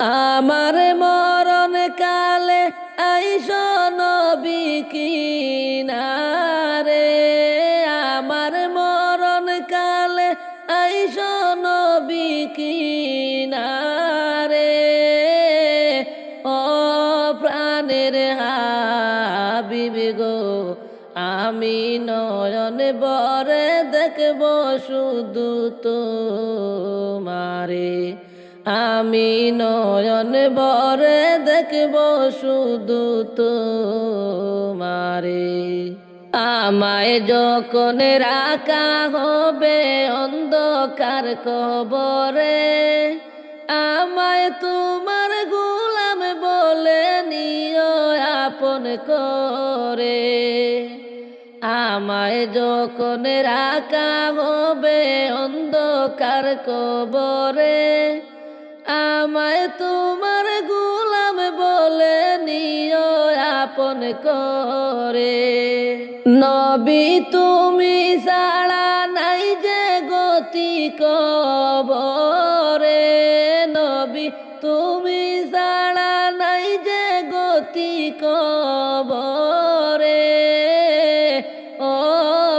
আমার মরণ কালে আইস নবী কিনারে। আমার মরণ কালে আইস নবী কিনারে। ও প্রাণের হাবিব গো, আমি নয়ন বরে দেখব শুধু তোমারে। আমি নয়ন বরে দেখব শুধু তোমারে। আমায় যখন রাখা হবে অন্ধকার কবরে, আমায় তোমার গোলাম বলে নিও আপন করে। আমায় যখন রাখা হবে অন্ধকার কবরে আমায় তোমার গোলাম বলে নিও আপন করে। নবী, তুমি ছাড়া নাই যে গতি কবরে। নবী, তুমি ছাড়া নাই যে গতি কবরে। ও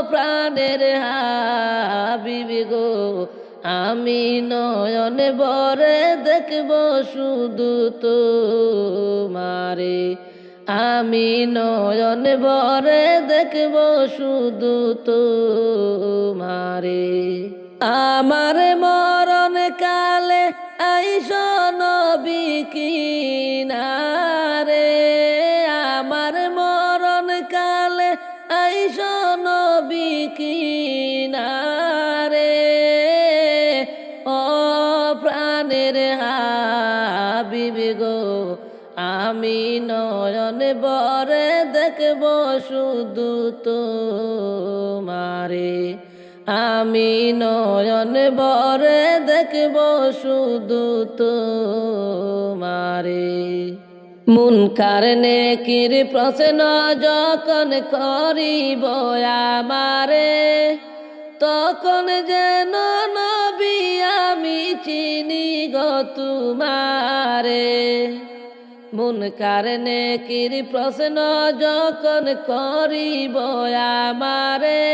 প্রাণের হাবিব গো, আমি নয়ন বরে শুধু তোমারে। আমি নয়ন বরে দেখব শুধু তোমারে। আমার মরণ কালে আইস নবী বরে দেখব শুধু তোমারে। আমি নয়ন বরে দেখব শুধু তোমারে। মুন কারণে কির প্রশ্ন যখন করিব আমারে, তখন যেন নবী আমি চিনি গো তুমারে। মন কারণে কির প্রশ্ন যখন করিব আমারে,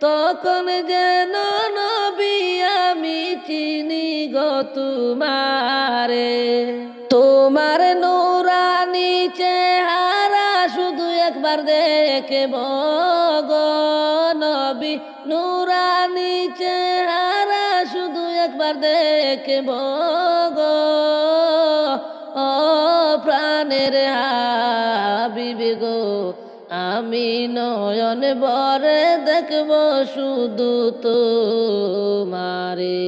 তখন যেন নবী আমি চিনি গো তুমারে। তোমার নোরানি চেহারা শুধু একবার দেখব গো নবী। নুরানি চেহারা শুধু একবার দেখে গো ও প্রাণের হাবিব গো, আমি নয়ন বরে দেখব শুধু তোমারে।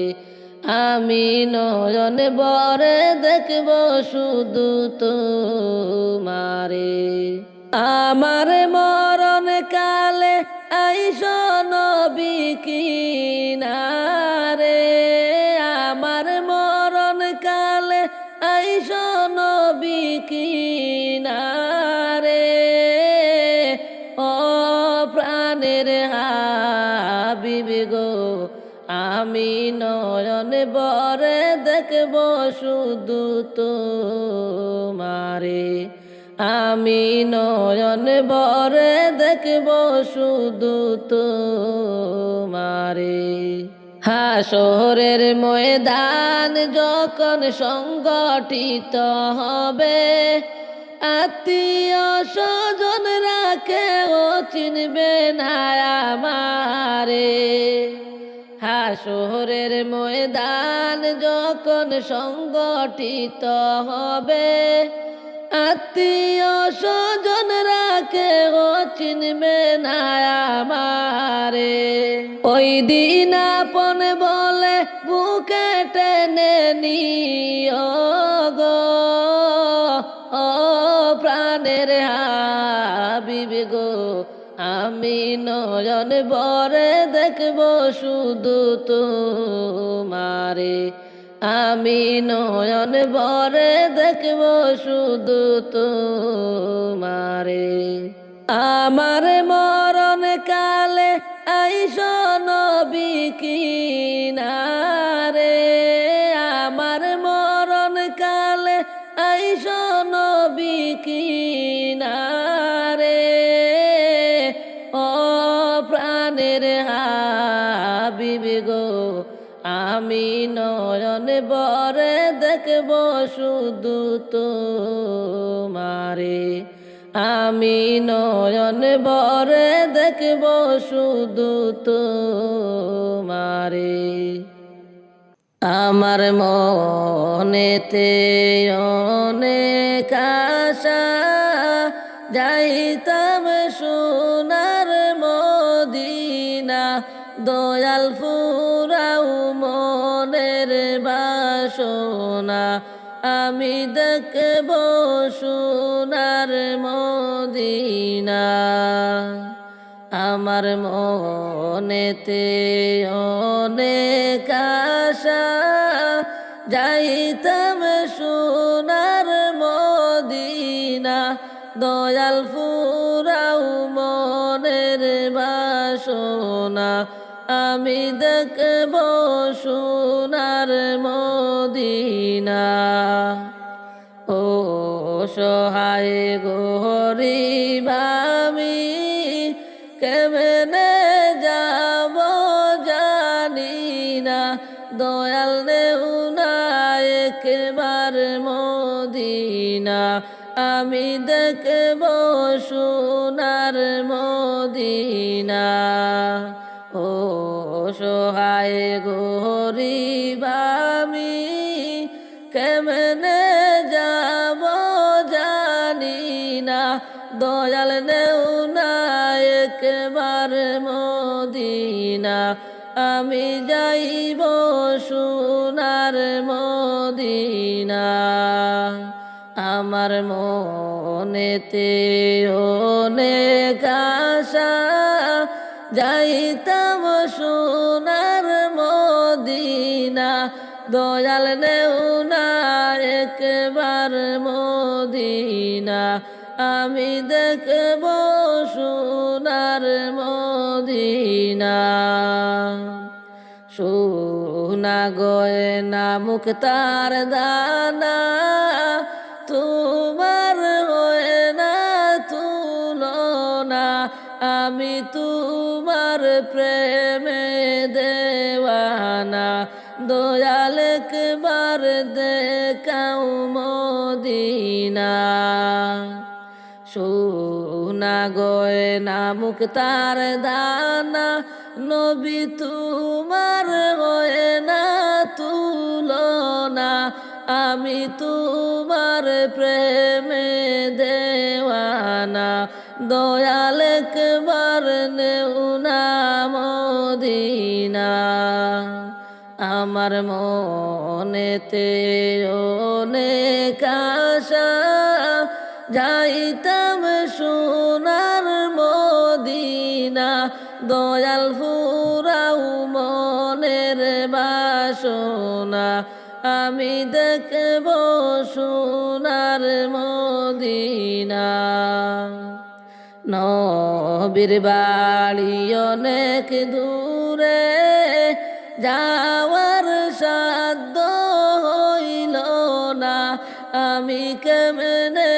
আমি নয়ন বরে দেখব শুধু তোমারে। আমার মরণ কালে আইস নবী কিনারে। আমার মরণ কালে আইস কিনারে, ও প্রাণের হাবিব গো, আমি নয়ন বরে দেখব শুধু তোমারে। আমি নয়ন বরে দেখব শুধু তোমারে। হাসরের ময়দান যখন সংগঠিত হবে, আত্মীয় স্বজন রাখে ও চিনবে না আমারে। হাসরের ময়দান যখন সংগঠিত হবে আত্মীয় স্বজন রাখে ও চিনবে না আমারে। ওই দিন আপন বলে বুকে টেনে নিও গো। ও প্রাণের হাবিব গো, আমি নয়ন বরে দেখব শুধু তোমারে। আমি নয়ন বরে দেখব শুধু তোমারে। আমার মরণ কালে আইস নবী কিনারে। আমার মরণ কালে আইস নবী কিনারে। ও প্রাণের হাবিব গো, আমি বরে দেখব শুধু তোমারে। আমি নয়ন বরে দেখব শুধু তোমারে। আমার মনেতে অনেক আমার মনেতে অনেক আশা, যাইতাম সোনার মদিনা, দয়াল ফুরাও মনের বাসনা, আমি দেখব সোনার মদিনা। ও সহায় গরিব জানি না দয়াল নেউনা একবার মদিনা। আমি দেখব সোনার মদিনা। ও সহায় গরিব আমি যাইব সোনার মদিনা। আমার মনেতে অনেক আশা, যাইতাম সোনার মদিনা। দয়াল নেউনা একবার মদিনা। আমি দেখব সোনা গয়না মুক্তার দানা তোমার হয় না তুলনা। আমি তোমার প্রেমে দেওয়ানা। দয়াল একবার দেখাও মদিনা। সোনা গয়না মুক্তার দানা নবী তোমার গয়না তুলনা, আমি তোমার প্রেমে দেওয়ানা। দয়াল একবার নেউনা মদিনা। আমার মনেতে অনেক আশা, যাইতাম সোনার মদিনা। দয়াল ফুরাও দেখব সোনার মদিনা। নবীর বাড়ি অনেক দূরে যাওয়ার সাধ্য হইল না। আমি কেমনে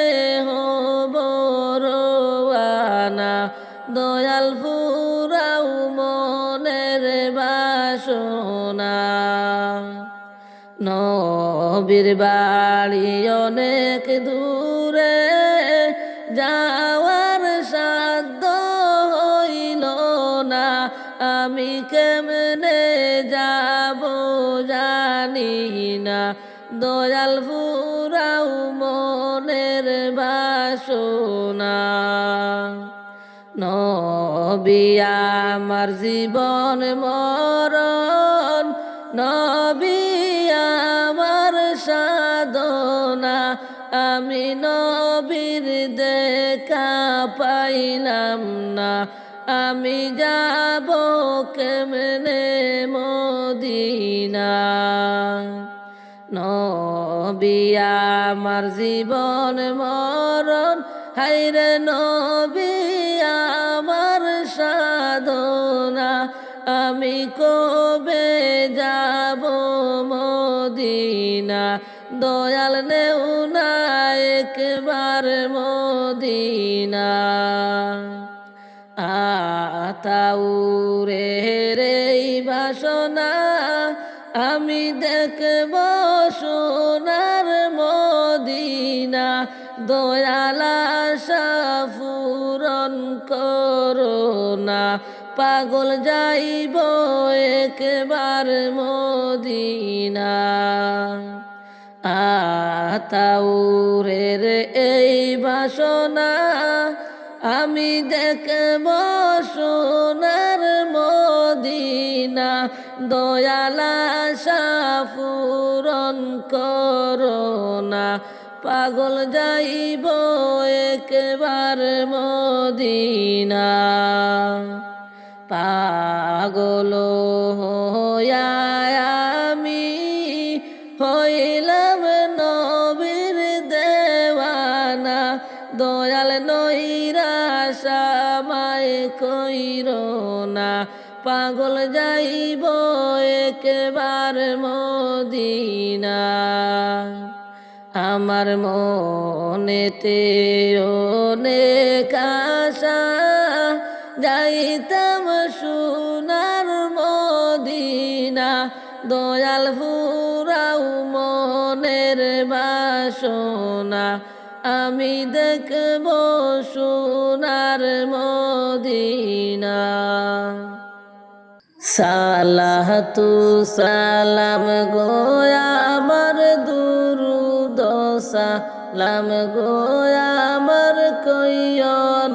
হব রোয়ানা? দয়াল নবীর বাড়ি অনেক দূরে যাওয়ার সাধ্য হইল না। আমি কেমনে যাব জানি না। দয়াল ফুরাও মনের বাসনা। নবী আমার জীবন মরণ, নবী আমি নবীর দেখা পাইলাম না। আমি যাব কেমনে মদিনা? নবী আমার জীবন মরণ হাইরে নবী আমার সাধনা। আমি কবে যাব মদিনা? দয়াল নেও না একবার মদিনা। আতাউরে রে বাসনা আমি দেখব সোনার মদিনা। দয়ালা সাফুরন করোনা পাগল যাইব একবার মদিনা। আতাউরের এই বাসনা আমি দেখব সোনার মদিনা। দয়ালা সাফুরন করোনা পাগল যাইব একবার মদিনা। পাগল সামায় কইর না। পাগল যাইব একবার মদিনা। আমার মনেতে অনেক আশা, যাইতাম সোনার মদিনা। দয়াল ফুরাও আমি দেখব সোনার মদিনা। সালাহ তু সালাম গোয়া আমার দুরুদ, সালাম গোয়া আমার কইয়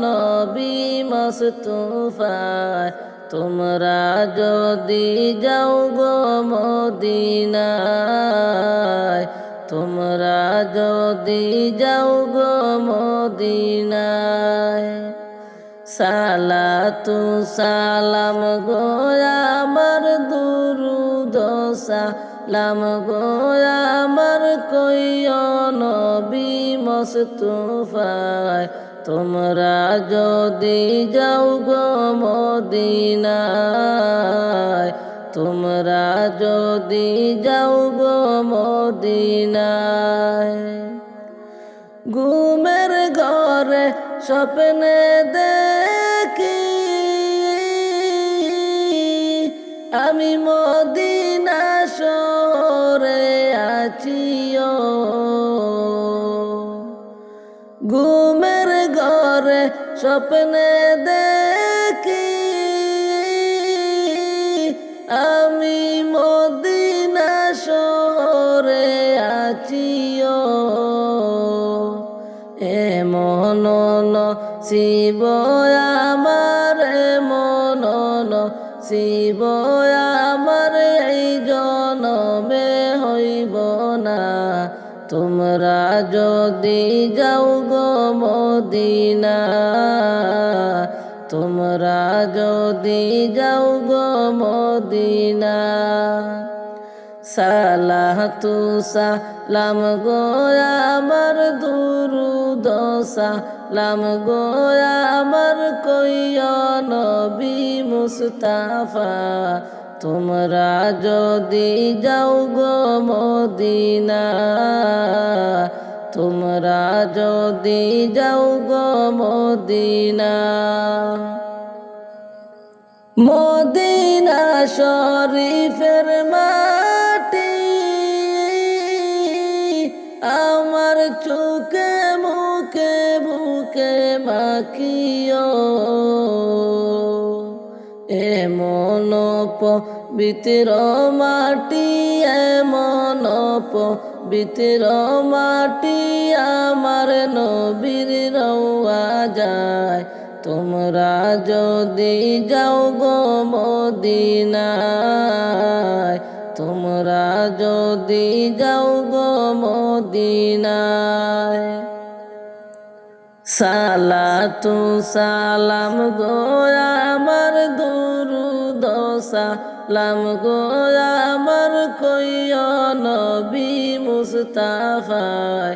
নবী মস্তুফায় তোমরা যদি যাও গো মদিনায় তোমরা যদি যাও গো মদিনায়, সালাতু সালাম গো আমার দুরুদ, সালাম গো আমার কইয় নবী মস্তুফায়, তোমরা যদি যাও গো মদিনায় তোমরা যদি যাও গো মদিনায়, ঘুমের ঘরে স্বপ্নে দেখি, আমি মদিনা সরে আছিও ঘুমের ঘরে স্বপ্নে দেখি আমি মদিনা শহরে আছিও এমন শিব আমার এমন শিব আমার, এই জনমে হইব না। তোমরা যদি যাও গো মদিনা যদি যাও গো মদিনা। সালাহ তু সালাম গো আমার দুরুদ, সালাম গো আমার কইয় নবী মুস্তাফা। তোমরা যদি যাও গো মদিনা, তোমরা যদি যাও গো মদিনা। মদিনা শরীফের মাটি, আমার চোখে মুখে বুকে মাখিও। এমন পবিত্র মাটি এমন পবিত্র মাটি, আমার নবীর রওয়া যায়। তোমরা যদি যাও গো মদিনায়, তোমরা যদি যাও গো মদিনায়। সালাতু সালাম গো আমার দুরুদ, সালাম গো আমার কইয় নবী মুস্তাফায়।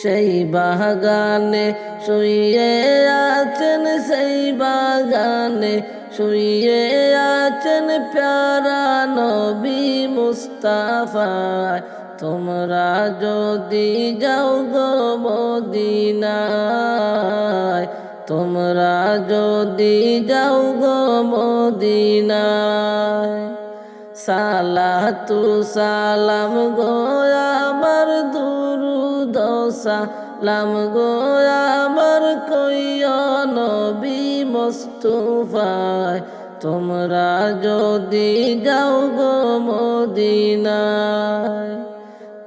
সেই বাগানে শুয়ে আছেন সেই বাগানে শুয়ে আছেন প্যারা নবী মুস্তাফায় তোমরা যদি যাও গো মদিনায়, তোমরা যদি যাও গো মদিনায়, সালাতু সালাম গো সালাম গো আমার কইয়া নবী মুস্তাফায়, তোমরা যদি যাও গো মদিনায়,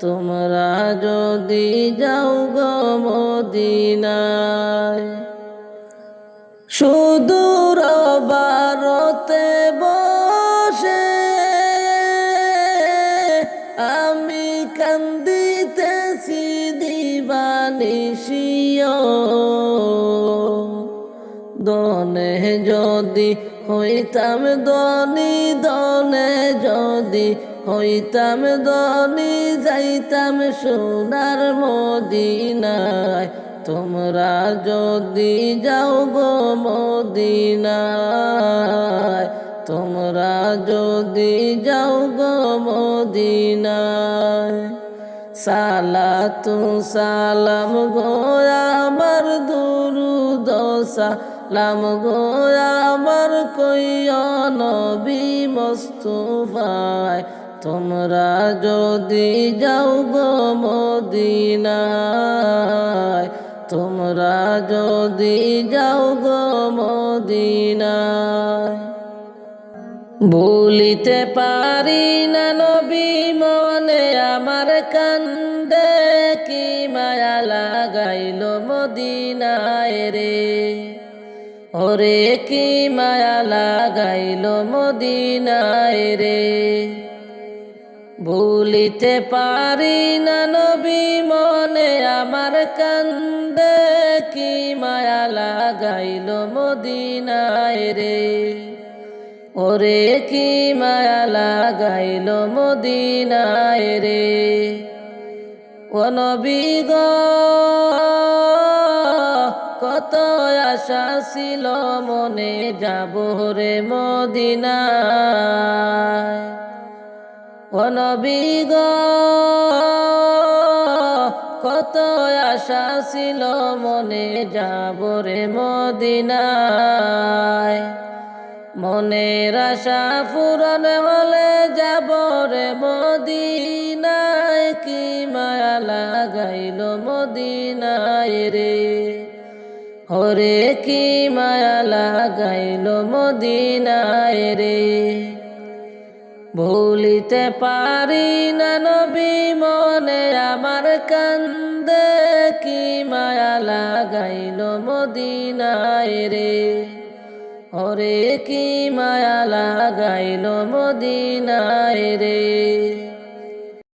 তোমরা যদি যাও গো মদিনায়। সুদূর হইতাম দনি দনে যদি হইতাম দনি যাইতাম সোনার মদিনায়। তোমরা যদি যাও গো মদিনায়, তোমরা যদি যাও গো মদিনায়। সালাতু সালাম গো আমার দুরুদ সালাম গো আমার কইয়া নবী মুস্তাফায়, তোমরা যদি যাও গো মদিনায়, তোমরা যদি যাও গো মদিনায়। বলিতে পারি না ওরে কি মায়া লাগাইল মদিনায় রে? ভুলিতে পারি না নবী মনে, আমার কান্দে কি মায়া লাগাইল মদিনায় রে? ওরে কি মায়া লাগাইল মদিনায় রে? ও নবী গ, কত আশা ছিল মনে যাব রে মদিনায়। ও নবী গো, কত আশা ছিল মনে যাব রে মদিনায়। মনের আশা পূরণ হলে যাব রে মদিনায়। কি মায়া লাগাইল মদিনায় রে। হরে কি মায়া লাগাইল মদিনায় রে? ভুলিতে পারি না নবী মনে, আমার কান্দে কি মায়া লাগাইল মদিনায় রে? ওরে কি মায়া লাগাইল মদিনায় রে?